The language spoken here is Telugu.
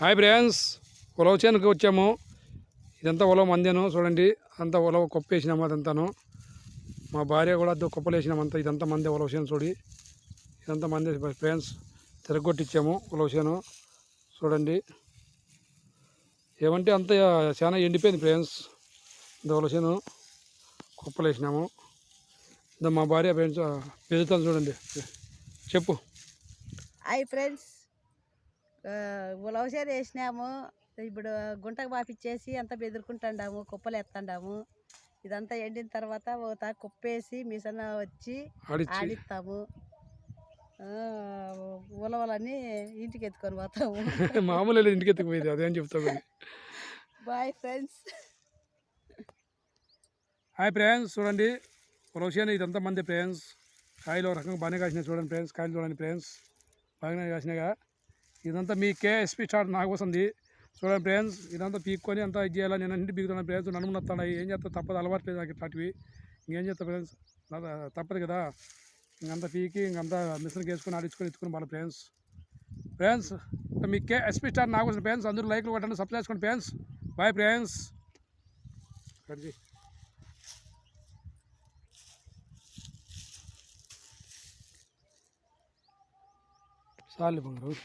హాయ్ ఫ్రెండ్స్ ఉలవ చేనుకి వచ్చాము. ఇదంతా ఉలవ మందేను చూడండి. అంతా ఉలవ కుప్ప వేసినాము అదంతాను. మా భార్య కూడా అదో కుప్పలు వేసినాము అంతా. ఇదంతా మందే ఉలవ చేను చూడి. ఇదంతా మందే ఫ్రెండ్స్ తిరగొట్టించాము ఉలవ చేను చూడండి. ఏమంటే అంత చాలా ఎండిపోయింది ఫ్రెండ్స్. ఇది ఉలవ చేను కుప్పలు వేసినాము ఇదో మా భార్య ఫ్రెండ్స్ పెరుగుతాను చూడండి. చెప్పు. హాయ్ ఫ్రెండ్స్ ఉలవసేరు వేసినాము. ఇప్పుడు గుంటకు పాపిచ్చేసి అంతా బెదురుకుంటాండాము కుప్పలు ఎత్తండాము ఇదంతా ఎండిన తర్వాత ఒక కుప్పేసి మిషన్ వచ్చి ఆడిస్తాము ఉలవలని ఇంటికి ఎత్తుకొని పోతాము. మామూలు ఇంటికి ఎత్తుకుపోయేది అదేం చెప్తావు బాయ్ ఫ్రెండ్స్. హాయ్ ఫ్రెండ్స్ చూడండి. ఉలవసేన ఇదంతా మంది ఫ్రెండ్స్. కాయలు ఒక రకంగా బాగానే కాసినాయి చూడండి ఫ్రెండ్స్. కాయలు చూడండి ఫ్రెండ్స్. బాగానే కాసినాయిగా. ఇదంతా మీ కేఎస్పి స్టార్ట్ నాకు వస్తుంది చూడండి ఫ్రెండ్స్ ఇదంతా పీక్కొని అంతా ఇది చేయాలి? నేను ఇంటి పీకుతున్నాను ఫ్రెండ్స్ నడుము నత్తాయి ఏం చేస్తా తప్పదు అలవాటు లేదు నాకు ఇట్లాంటివి. ఇంకేం చేస్తా ఫ్రెండ్స్? తప్పదు కదా. ఇంకంతా పీకి ఇంకంతా మిషన్కి వేసుకొని ఆడించుకొని ఇచ్చుకుని వాళ్ళ ఫ్రెండ్స్. ఫ్రెండ్స్ మీ కే ఎస్పీ స్టార్ నాకు వస్తుంది ఫ్రెండ్స్ అందరూ లైక్లు కొట్టండి సబ్స్క్రైబ్ చేసుకోండి ఫ్రెండ్స్. Bye friends. కడిగి. చాలు బంగారు.